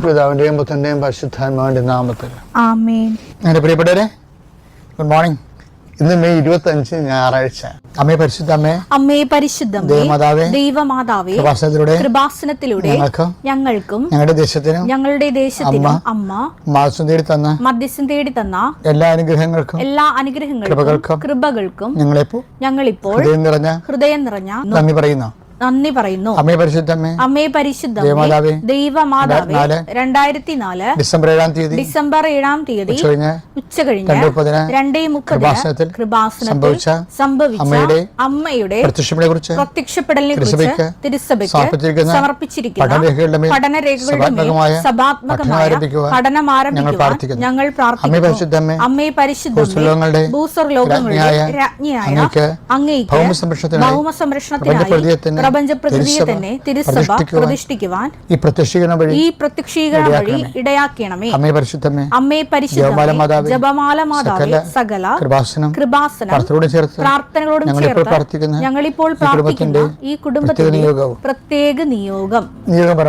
പിതാവിന്റെയും പുത്രന്റെയും പരിശുദ്ധാത്മാവിന്റെ നാമത്തിൽ. എന്റെ പ്രിയപ്പെട്ടവരെ ഗുഡ് മോർണിംഗ് ഇന്ന് മെയ് ഇരുപത്തി അഞ്ച് ഞായറാഴ്ച. അമ്മേ പരിശുദ്ധ അമ്മേ അമ്മേ പരിശുദ്ധം ദേവമാതാവേ, ദൈവമാതാവേ കൃപാസനത്തിലൂടെ കൃപാസനത്തിലൂടെ ഞങ്ങൾക്കും ഞങ്ങളുടെ ദേശത്തിനും ഞങ്ങളുടെ ദേശത്തിനും അമ്മ മാസം തേടി തന്ന മധ്യസ്ഥം തേടി തന്ന എല്ലാ അനുഗ്രഹങ്ങൾക്കും എല്ലാ അനുഗ്രഹങ്ങൾക്കും കൃപകൾക്കും കൃപകൾക്കും ഞങ്ങളിപ്പോ ഞങ്ങളിപ്പോൾ ഹൃദയം നിറഞ്ഞ ഹൃദയം നിറഞ്ഞ നന്ദി പറയുന്നു. നന്ദി പറയുന്നു. അമ്മേ പരിശുദ്ധ അമ്മേ പരിശുദ്ധ ദേവമാതാവേ, ദൈവമാതാവേ. രണ്ടായിരത്തി നാല്. ഡിസംബർ ഏഴാം തീയതി. ഡിസംബർ ഏഴാം തീയതി. ഉച്ച കഴിഞ്ഞ് രണ്ടേ മുപ്പതിന് മുപ്പതിന് കൃപാസനത്തിൽ സംഭവിച്ച അമ്മയുടെ അമ്മയുടെ പ്രത്യക്ഷങ്ങളെ കുറിച്ച് പ്രത്യക്ഷപ്പെടലിനെ കുറിച്ച് തിരുസഭയ്ക്ക് സമർപ്പിച്ചിരിക്കുന്ന പഠനരേഖകളുടെ സഭാത്മകമായ പഠനം ആരംഭിക്കുവാൻ ഞങ്ങൾ പ്രാർത്ഥിക്കുന്നു. അമ്മേ പരിശുദ്ധമേ ഭൂസ്വർലോകങ്ങളുടെ രാജ്ഞിയായ അങ്ങേക്ക് ഭൗമ സംരക്ഷണത്തിനായി പ്രപഞ്ചപ്രകൃതിയെ പ്രപഞ്ച പ്രകൃതിയെ തന്നെ തിരുസഭ പ്രതിഷ്ഠിക്കുവാൻ ഈ പ്രത്യക്ഷീകരണം വഴി ഈ പ്രത്യക്ഷീകരണം വഴി ഇടയാക്കണമേ. അമ്മേ പരിശുദ്ധമേ. അമ്മേ പരിശുദ്ധമേ. ജപമാല മാതാവേ സകല കൃപാസനം കൃപാസനം പ്രാർത്ഥനയോട് ചേർത്ത് പ്രാർത്ഥനകളോടും ഞങ്ങളിപ്പോൾ ചേർത്ത് ഞങ്ങളിപ്പോൾ ഈ പ്രാർത്ഥിക്കുന്ന ഈ കുടുംബത്തിന്റെ പ്രത്യേക നിയോഗം. നിയോഗം പറ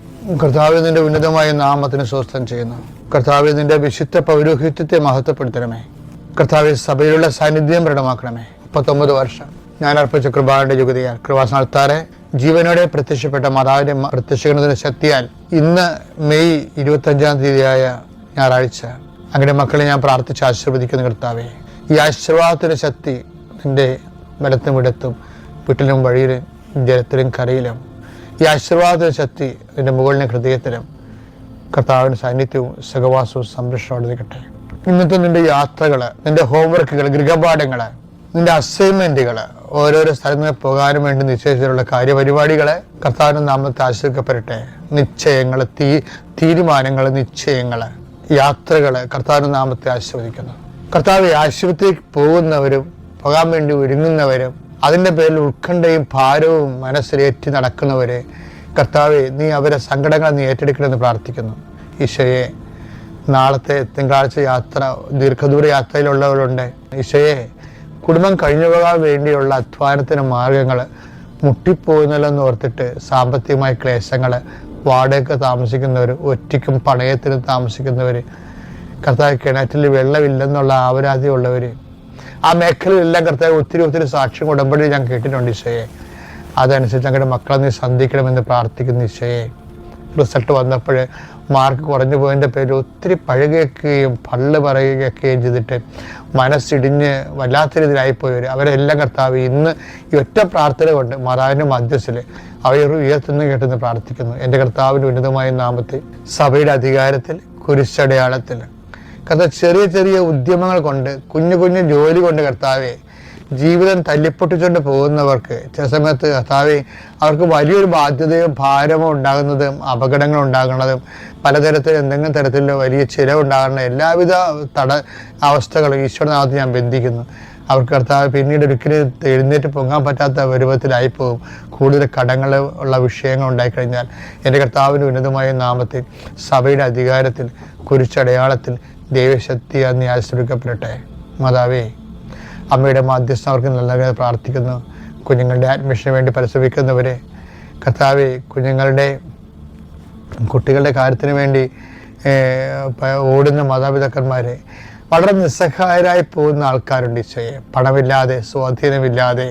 കർത്താവ് നിന്റെ ഉന്നതമായ നാമത്തിന് സ്വസ്ഥം ചെയ്യുന്നു. കർത്താവ് നിന്റെ വിശുദ്ധ പൗരോഹിത്യത്തെ മഹത്വപ്പെടുത്തണമേ. കർത്താവ് സഭയിലുള്ള സാന്നിധ്യം പ്രകടമാക്കണമേ. മുപ്പത്തൊമ്പത് വർഷം ഞാൻ അർപ്പിച്ച കൃപാന്റെ യുഗതിയാൽ കൃപാസനത്താറെ ജീവനോടെ പ്രത്യക്ഷപ്പെട്ട മാതാവിന്റെ പ്രത്യക്ഷിക്കുന്നതിന് ശക്തിയാൽ ഇന്ന് മെയ് ഇരുപത്തഞ്ചാം തീയതിയായ ഞായറാഴ്ച അങ്ങനെ മക്കളെ ഞാൻ പ്രാർത്ഥിച്ച് ആശീർവദിക്കുന്ന കർത്താവെ. ഈ ആശീർവാദത്തിന്റെ ശക്തി നിന്റെ ബലത്തും ഇടത്തും വീട്ടിലും വഴിയിലും ജലത്തിലും കരയിലും ഈ ആശീർവാദ ശക്തി അതിന്റെ മുകളിലെ ഹൃദയത്തിലും കർത്താവിന്റെ സാന്നിധ്യവും സഹവാസവും സംരക്ഷണവും നിൽക്കട്ടെ. ഇന്നത്തെ നിന്റെ യാത്രകൾ നിന്റെ ഹോംവർക്കുകൾ ഗൃഹപാഠങ്ങൾ നിന്റെ അസൈൻമെന്റുകൾ ഓരോരോ സ്ഥലങ്ങളിൽ പോകാനും വേണ്ടി നിശ്ചയിച്ചിട്ടുള്ള കാര്യപരിപാടികളെ കർത്താവിന്റെ നാമത്തെ ആശ്രയിക്കപ്പെടട്ടെ നിശ്ചയങ്ങൾ തീ തീരുമാനങ്ങൾ നിശ്ചയങ്ങൾ യാത്രകൾ കർത്താവിന്റെ നാമത്തെ ആശീർവദിക്കുന്നു. കർത്താവ് ആശുപത്രിക്ക് പോകുന്നവരും പോകാൻ വേണ്ടി ഒരുങ്ങുന്നവരും അതിന്റെ പേരിൽ ഉത്കണ്ഠയും ഭാരവും മനസ്സിലേറ്റി നടക്കുന്നവരെ കർത്താവെ നീ അവരെ സങ്കടങ്ങൾ നീ ഏറ്റെടുക്കണമെന്ന് പ്രാർത്ഥിക്കുന്നു. ഈശോയെ നാളത്തെ തിങ്കളാഴ്ച യാത്ര ദീർഘദൂര യാത്രയിലുള്ളവരുണ്ട്. ഈശോയെ കുടുംബം കഴിഞ്ഞു പോകാൻ വേണ്ടിയുള്ള അധ്വാനത്തിന് മാർഗങ്ങൾ മുട്ടിപ്പോകുന്നില്ലെന്ന് ഓർത്തിട്ട് സാമ്പത്തികമായ ക്ലേശങ്ങൾ വാടക താമസിക്കുന്നവർ ഒറ്റയ്ക്കും പണയത്തിന് താമസിക്കുന്നവർ കർത്താവ് കിണറ്റിൽ വെള്ളമില്ലെന്നുള്ള ആവരാതിയുള്ളവർ ആ മേഖലയിലെല്ലാം കർത്താവ് ഒത്തിരി ഒത്തിരി സാക്ഷ്യം ഉടമ്പടി ഞാൻ കേട്ടിട്ടുണ്ട് ഈശോയെ. അതനുസരിച്ച് ഞങ്ങളുടെ മക്കളെ നീ സന്ധിക്കണമെന്ന് പ്രാർത്ഥിക്കുന്നു ഈശോയെ. റിസൾട്ട് വന്നപ്പോൾ മാർക്ക് കുറഞ്ഞു പോയതിന്റെ പേരിൽ ഒത്തിരി പഴകുകയും പള്ളു പറയുകയൊക്കെയും ചെയ്തിട്ട് മനസ്സിടിഞ്ഞ് വല്ലാത്ത രീതിയിലായിപ്പോയവർ അവരെല്ലാം കർത്താവ് ഇന്ന് ഈ ഒറ്റ പ്രാർത്ഥന കൊണ്ട് മാതാവിന്റെ മധ്യസ്ഥിൽ അവർ ഉയർത്തുന്നു കേട്ടെന്ന് പ്രാർത്ഥിക്കുന്നു. എന്റെ കർത്താവിന്റെ ഉന്നതമായ നാമത്തിൽ സഭയുടെ അധികാരത്തിൽ കുരിശടയാളത്തിൽ കർത്താവ് ചെറിയ ചെറിയ ഉദ്യമങ്ങൾ കൊണ്ട് കുഞ്ഞു കുഞ്ഞു ജോലി കൊണ്ട് കർത്താവെ ജീവിതം തല്ലിപ്പൊട്ടിച്ചുകൊണ്ട് പോകുന്നവർക്ക് ചില സമയത്ത് കർത്താവെ അവർക്ക് വലിയൊരു ബാധ്യതയും ഭാരമോ ഉണ്ടാകുന്നതും അപകടങ്ങൾ ഉണ്ടാകുന്നതും പലതരത്തിൽ എന്തെങ്കിലും തരത്തിലുള്ള വലിയ ചിലവുണ്ടാകുന്ന എല്ലാവിധ തട അവസ്ഥകളും ഈശ്വരനാഥത്ത് ഞാൻ ബന്ധിക്കുന്നു. അവർക്ക് കർത്താവ് പിന്നീട് ഒരിക്കലും എഴുന്നേറ്റ് പൊങ്ങാൻ പറ്റാത്ത പോകും കൂടുതൽ കടങ്ങൾ ഉള്ള വിഷയങ്ങൾ ഉണ്ടായിക്കഴിഞ്ഞാൽ എന്റെ കർത്താവിന്റെ ഉന്നതമായ നാമത്തിൽ സഭയുടെ അധികാരത്തിൽ കുരിച്ചടയാളത്തിൽ ദൈവശക്തി നീ ആശ്രയിക്കപ്പെടട്ടെ. മാതാവേ അമ്മയുടെ മാധ്യസ്ഥം അവർക്ക് നല്ല പ്രാർത്ഥിക്കുന്നു. കുഞ്ഞുങ്ങളുടെ അഡ്മിഷന് വേണ്ടി പരിശ്രമിക്കുന്നവരെ കർത്താവെ കുഞ്ഞുങ്ങളുടെ കുട്ടികളുടെ കാര്യത്തിന് വേണ്ടി ഓടുന്ന മാതാപിതാക്കന്മാരെ വളരെ നിസ്സഹായരായി പോകുന്ന ആൾക്കാരുണ്ട് ഈശോയെ. പണമില്ലാതെ സ്വാധീനമില്ലാതെ.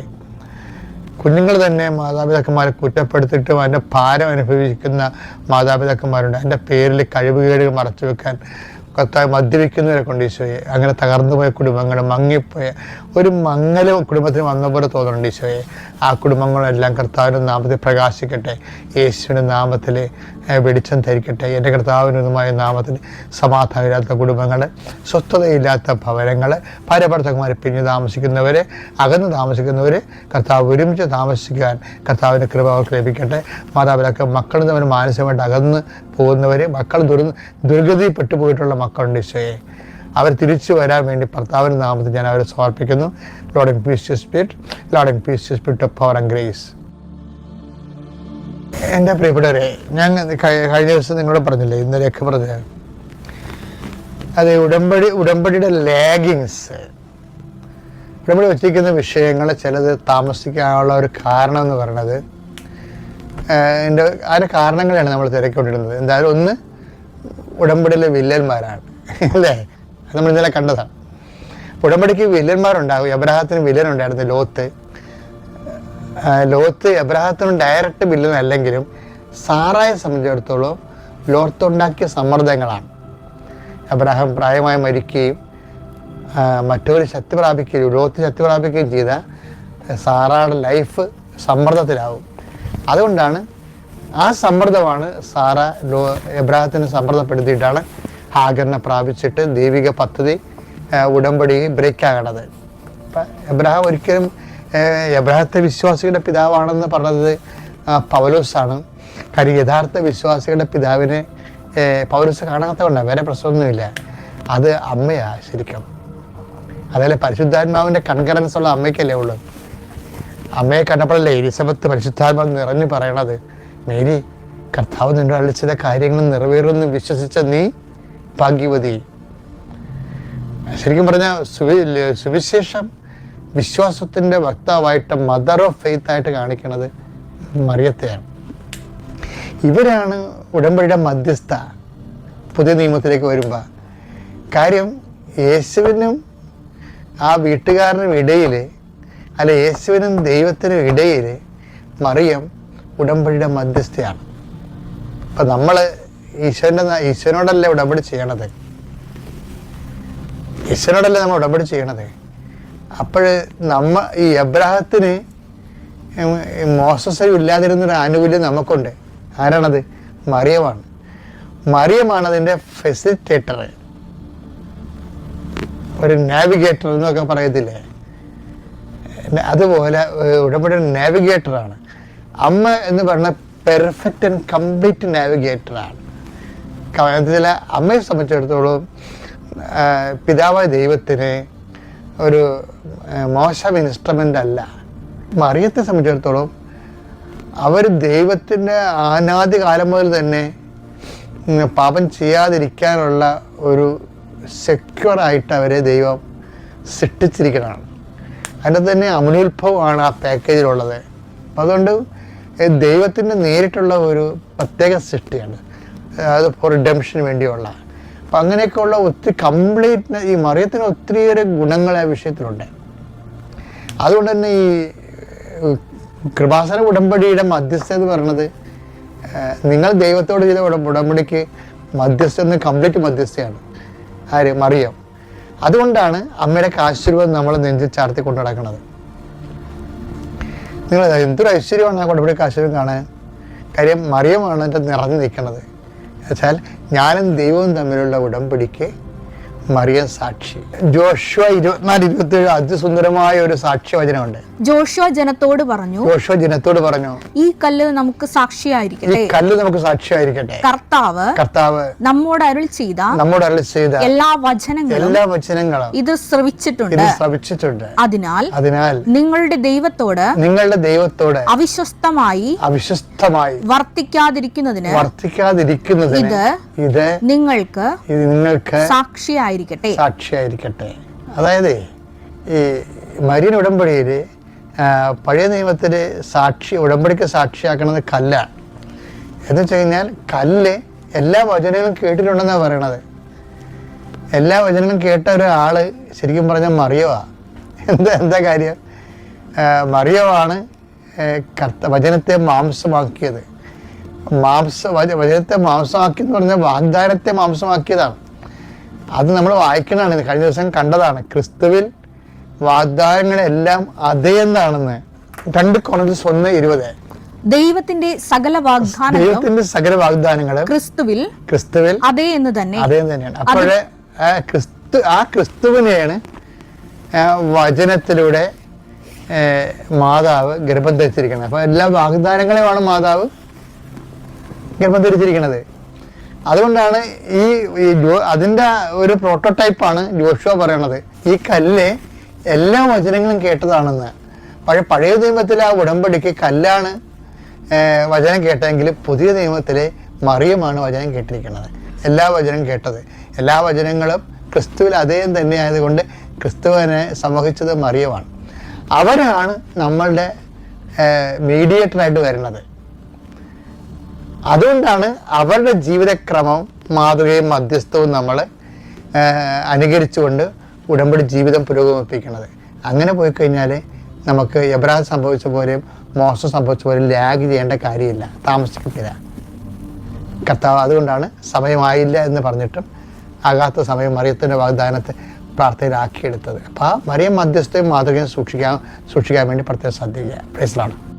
കുഞ്ഞുങ്ങൾ തന്നെ മാതാപിതാക്കന്മാരെ കുറ്റപ്പെടുത്തിയിട്ടും അതിന്റെ ഭാരം അനുഭവിക്കുന്ന മാതാപിതാക്കന്മാരുണ്ട്. അതിന്റെ പേരിൽ കഴിവുകേടുകൾ മറച്ചു വെക്കാൻ കർത്താവ് മദ്യപിക്കുന്നവരെ കൊണ്ട് ഈശോയെ അങ്ങനെ തകർന്നു പോയ കുടുംബങ്ങൾ മങ്ങിപ്പോയ ഒരു മങ്ങൽ കുടുംബത്തിന് വന്ന പോലെ തോന്നുന്നുണ്ട് ഈശോയെ. ആ കുടുംബങ്ങളെല്ലാം കർത്താവിന്റെ നാമത്തിൽ പ്രകാശിക്കട്ടെ. യേശുവിന്റെ നാമത്തിൽ വെളിച്ചം ധരിക്കട്ടെ എന്റെ കർത്താവിനുമായ നാമത്തിൽ സമാധാനമില്ലാത്ത കുടുംബങ്ങൾ സ്വസ്ഥതയില്ലാത്ത ഭവനങ്ങൾ ഭാര്യഭർത്തകുമാരെ പിരിഞ്ഞ് താമസിക്കുന്നവരെ അകന്ന് താമസിക്കുന്നവർ കർത്താവ് ഒരുമിച്ച് താമസിക്കാൻ കർത്താവിന്റെ കൃപ അവർക്ക് ലഭിക്കട്ടെ. മാതാപിതാക്കൾ നിന്ന് അവർ മാനസികമായിട്ട് അകന്ന് പോകുന്നവർ മക്കൾ ദുർ ദുർഗതിപ്പെട്ടു പോയിട്ടുള്ള മക്കളുണ്ട് ഈശോയെ. അവർ തിരിച്ചു വരാൻ വേണ്ടി ഭർത്താവിന്റെ നാമത്തിൽ ഞാൻ അവരെ സമർപ്പിക്കുന്നു. Lord and peace spirit lord and peace spirit of power and grace എന്റെ പ്രിയപ്പെട്ടവരെ ഞാൻ കഴിഞ്ഞ ദിവസം നിങ്ങളോട് പറഞ്ഞില്ലേ ഇന്നലെയൊക്കെ പറഞ്ഞ അത് ഉടമ്പടി ഉടമ്പടിയുടെ ലാഗിങ്സ് ഉടമ്പടി വെച്ചിരിക്കുന്ന വിഷയങ്ങൾ ചിലത് താമസിക്കാനുള്ള ഒരു കാരണം എന്ന് പറയുന്നത് എന്റെ അതിന്റെ കാരണങ്ങളാണ് നമ്മൾ തിരക്കൊണ്ടിരുന്നത് എന്തായാലും ഒന്ന് ഉടമ്പടിയിലെ വില്ലന്മാരാണ്. അല്ലേ? അത് നമ്മൾ ഇന്നലെ കണ്ടതാണ്. ഉടമ്പടിക്ക് വില്ലന്മാരുണ്ടാകും എബ്രഹാത്തിന് വില്ലനുണ്ടായിരുന്നു ലോത്ത്. ലോത്ത് എബ്രഹത്തിന് ഡയറക്റ്റ് ബില്ലും അല്ലെങ്കിലും സാറായെ സംബന്ധിച്ചിടത്തോളം ലോത്ത് ഉണ്ടാക്കിയ സമ്മർദ്ദങ്ങളാണ്. എബ്രഹാം പ്രായമായി മരിക്കുകയും മറ്റൊരു ശക്തി പ്രാപിക്കുകയും ലോത്ത് ശക്തി പ്രാപിക്കുകയും ചെയ്ത സാറയുടെ ലൈഫ് സമ്മർദ്ദത്തിലാവും. അതുകൊണ്ടാണ് ആ സമ്മർദ്ദമാണ് സാറ ലോ എബ്രാഹത്തിന് സമ്മർദ്ദപ്പെടുത്തിയിട്ടാണ് ഹാഗറിനെ പ്രാപിച്ചിട്ട് ദൈവിക പദ്ധതി ഉടമ്പടി ബ്രേക്ക് ആകണത്. അപ്പം എബ്രഹാം ഒരിക്കലും ഏഹ്, എബ്രഹത്തെ വിശ്വാസികളുടെ പിതാവാണെന്ന് പറഞ്ഞത് പൗലോസാണ്. കാര്യം യഥാർത്ഥ വിശ്വാസികളുടെ പിതാവിനെ പൗലോസ് കാണാത്തതുകൊണ്ടാണ് വേറെ പ്രശ്നമൊന്നുമില്ല. അത് അമ്മയാ ശരിക്കും. അതല്ലേ പരിശുദ്ധാത്മാവിന്റെ കൺകറൻസ് ഉള്ള അമ്മയ്ക്കല്ലേ ഉള്ളൂ. അമ്മയെ കണ്ടപ്പോഴല്ലേ എലിസബത്ത് പരിശുദ്ധാത്മാവ് നിറഞ്ഞു പറയണത് മേരി കർത്താവ് നിന്റെ അളിച്ചത് കാര്യങ്ങൾ നിറവേറുമെന്ന് വിശ്വസിച്ച നീ ഭാഗ്യവതി. ശരിക്കും പറഞ്ഞാൽ സുവി സുവിശേഷം വിശ്വാസത്തിന്റെ വക്താവായിട്ട് മദർ ഓഫ് ഫെയ്ത്ത് ആയിട്ട് കാണിക്കുന്നത് മറിയത്തെയാണ്. ഇവരാണ് ഉടമ്പടിയുടെ മധ്യസ്ഥ. പുതിയ നിയമത്തിലേക്ക് വരുമ്പോൾ കാര്യം യേശുവിനും ആ വീട്ടുകാരനും ഇടയിൽ അല്ല യേശുവിനും ദൈവത്തിനും ഇടയിൽ മറിയം ഉടമ്പടിയുടെ മധ്യസ്ഥയാണ്. അപ്പം നമ്മൾ ഈശോന്റെ ഈശോനോടല്ലേ ഉടമ്പടി ചെയ്യണത്? ഈശ്വരനോടല്ലേ നമ്മൾ ഉടമ്പടി ചെയ്യണത്? അപ്പോൾ നമ്മ ഈ എബ്രാഹത്തിന് മോസസ് ഇല്ലാതിരുന്നൊരു ആനുകൂല്യം നമുക്കുണ്ട്. ആരാണത്? മറിയമാണ്. മറിയമാണ് അതിന്റെ ഫെസിലിറ്റേറ്റർ ഒരു നാവിഗേറ്റർ എന്നൊക്കെ പറയത്തില്ലേ? അതുപോലെ ഉടമ്പടി നാവിഗേറ്ററാണ്. അമ്മ എന്ന് പറഞ്ഞ പെർഫെക്റ്റ് ആൻഡ് കംപ്ലീറ്റ് നാവിഗേറ്ററാണ്. കാരണത്തിൽ അമ്മയെ സംബന്ധിച്ചിടത്തോളം പിതാവായ ദൈവത്തിന് ഒരു മോശം ഇൻസ്ട്രുമെന്റ് അല്ല. മറിയത്തെ സംബന്ധിച്ചിടത്തോളം അവർ ദൈവത്തിന്റെ ആനാദി കാലം മുതൽ തന്നെ പാപം ചെയ്യാതിരിക്കാനുള്ള ഒരു സെക്യൂറായിട്ട് അവരെ ദൈവം സൃഷ്ടിച്ചിരിക്കുന്നതാണ് അതിന്റെ തന്നെ അമലോത്ഭവമാണ് ആ പാക്കേജിലുള്ളത് അതുകൊണ്ട് ദൈവത്തിന്റെ നേരിട്ടുള്ള ഒരു പ്രത്യേക സൃഷ്ടിയാണ്. അത് ഫോർ റിഡംഷന് വേണ്ടിയുള്ള. അപ്പം അങ്ങനെയൊക്കെയുള്ള ഒത്തിരി കംപ്ലീറ്റ് ഈ മറിയത്തിന് ഒത്തിരിയേറെ ഗുണങ്ങൾ ആ വിഷയത്തിലുണ്ട്. അതുകൊണ്ട് തന്നെ ഈ കൃപാസന ഉടമ്പടിയുടെ മധ്യസ്ഥ എന്ന് പറയുന്നത് നിങ്ങൾ ദൈവത്തോട് ചെയ്ത ഉടമ്പ ഉടമ്പടിക്ക് മധ്യസ്ഥ എന്ന് കംപ്ലീറ്റ് മധ്യസ്ഥയാണ്. ആര്? മറിയം. അതുകൊണ്ടാണ് അമ്മയുടെ ആശീർവാദം നമ്മൾ നെഞ്ചിൽ ചാർത്തി കൊണ്ടു നടക്കുന്നത്. നിങ്ങൾ എന്തൊരു ഐശ്വര്യമാണ് ആ ഉടമ്പടിക്ക് ആശീർവാദം കാണാൻ? കാര്യം മറിയമാണ് എന്റെ നിറഞ്ഞു നിൽക്കുന്നത്. എന്നുവെച്ചാൽ ഞാനും ദൈവവും തമ്മിലുള്ള ഉടമ്പടിക്ക് മറിയം സാക്ഷി. ജോഷുവ ഇരുപത്തിനാല് ഇരുപത്തി ഏഴ് അതിസുന്ദരമായ ഒരു സാക്ഷ്യവചനമുണ്ട് ജോഷുവ ജനത്തോട് പറഞ്ഞു ജോഷുവ ജനത്തോട് പറഞ്ഞു ഈ കല്ല് നമുക്ക് ഈ സാക്ഷിയായിരിക്കട്ടെ കല്ല് നമുക്ക് സാക്ഷിയായിരിക്കട്ടെ. കർത്താവ് കർത്താവ് നമ്മോട് അരുൾ ചെയ്ത നമ്മോട് അരുൾ ചെയ്ത എല്ലാ വചനങ്ങളും എല്ലാ വചനങ്ങളും ഇത് ശ്രവിച്ചിട്ടുണ്ട്. ഇത് ശ്രമിച്ചിട്ടുണ്ട് അതിനാൽ അതിനാൽ നിങ്ങളുടെ ദൈവത്തോട് നിങ്ങളുടെ ദൈവത്തോട് അവിശ്വസ്തമായി അവിശ്വസ്തമായി വർത്തിക്കാതിരിക്കുന്നതിന് വർത്തിക്കാതിരിക്കുന്നതിന് ഇത് ഇത് നിങ്ങൾക്ക് നിങ്ങൾക്ക് നിങ്ങൾക്ക് സാക്ഷിയായിരിക്കട്ടെ. സാക്ഷിയായിരിക്കട്ടെ. അതായത് ഈ മരിയൻ ഉടമ്പടിയിൽ പഴയ നിയമത്തിൽ സാക്ഷി ഉടമ്പടിക്ക് സാക്ഷിയാക്കുന്നത് കല്ലാണ് എന്ന് വെച്ച് കഴിഞ്ഞാൽ കല്ല് എല്ലാ വചനങ്ങളും കേട്ടിട്ടുണ്ടെന്നാണ് പറയണത്. എല്ലാ വചനങ്ങളും കേട്ട ഒരാൾ ശരിക്കും പറഞ്ഞാൽ മറിയവാ. എന്താ എന്താ കാര്യം? മറിയവാണ് കർത്ത വചനത്തെ മാംസമാക്കിയത്. മാംസ വച- വചനത്തെ മാംസമാക്കി എന്ന് പറഞ്ഞാൽ വാഗ്ദാനത്തെ മാംസമാക്കിയതാണ്. അത് നമ്മൾ വായിക്കണതാണ്. കഴിഞ്ഞ ദിവസം കണ്ടതാണ്. ക്രിസ്തുവിൽ വാഗ്ദാനങ്ങളെല്ലാം അതേ എന്താണെന്ന്. രണ്ട് കോണത്തിൽ ഒന്ന് ഇരുപത്. ദൈവത്തിന്റെ സകല വാഗ്ദാനങ്ങളും ദൈവത്തിന്റെ സകല വാഗ്ദാനങ്ങളും ക്രിസ്തുവിൽ ക്രിസ്തുവിൽ അതേ എന്ന് തന്നെ. അതേ തന്നെയാണ്. അപ്പോഴേ ക്രിസ്തു ആ ക്രിസ്തുവിനെയാണ് വചനത്തിലൂടെ മാതാവ് ഗർഭം ധരിച്ചിരിക്കുന്നത്. അപ്പോൾ എല്ലാ വാഗ്ദാനങ്ങളെയുമാണ് മാതാവ് ഗർഭം ധരിച്ചിരിക്കുന്നത്. അതുകൊണ്ടാണ് ഈ അതിന്റെ ഒരു പ്രോട്ടോടൈപ്പാണ് ജോഷുവ പറയണത്. ഈ കല്ല് എല്ലാ വചനങ്ങളും കേട്ടതാണെന്ന്. പഴയ പഴയ നിയമത്തിൽ ആ ഉടമ്പടിക്ക് കല്ലാണ് വചനം കേട്ടെങ്കിൽ പുതിയ നിയമത്തിൽ മറിയമാണ് വചനം കേട്ടിരിക്കുന്നത്. എല്ലാ വചനം കേട്ടത്. എല്ലാ വചനങ്ങളും ക്രിസ്തുവിൽ അതേ തന്നെ ആയതുകൊണ്ട് ക്രിസ്തുവിനെ സമൂഹിച്ചത് മറിയമാണ്. അവരാണ് നമ്മളുടെ മീഡിയേറ്ററായിട്ട് വരുന്നത്. അതുകൊണ്ടാണ് അവരുടെ ജീവിതക്രമം മാതൃകയും മധ്യസ്ഥവും നമ്മൾ അനുകരിച്ചുകൊണ്ട് ഉടമ്പടി ജീവിതം പുരോഗമിപ്പിക്കുന്നത്. അങ്ങനെ പോയി കഴിഞ്ഞാൽ നമുക്ക് എബ്രാഹിം സംഭവിച്ച പോലെയും മോശം സംഭവിച്ച പോലെയും ലാഗ് ചെയ്യേണ്ട കാര്യമില്ല താമസിക്കത്തില്ല. കർത്താവ് അതുകൊണ്ടാണ് സമയമായില്ല എന്ന് പറഞ്ഞിട്ടും ആകാത്ത സമയം മറിയത്തിന്റെ വാഗ്ദാനത്തെ പ്രാർത്ഥനയിലാക്കിയെടുത്തത്. അപ്പോൾ ആ മറിയം മധ്യസ്ഥയും മാതൃകയും സൂക്ഷിക്കാൻ സൂക്ഷിക്കാൻ വേണ്ടി പ്രത്യേകം ശ്രദ്ധിക്കുക. പ്രൈസിലാണ്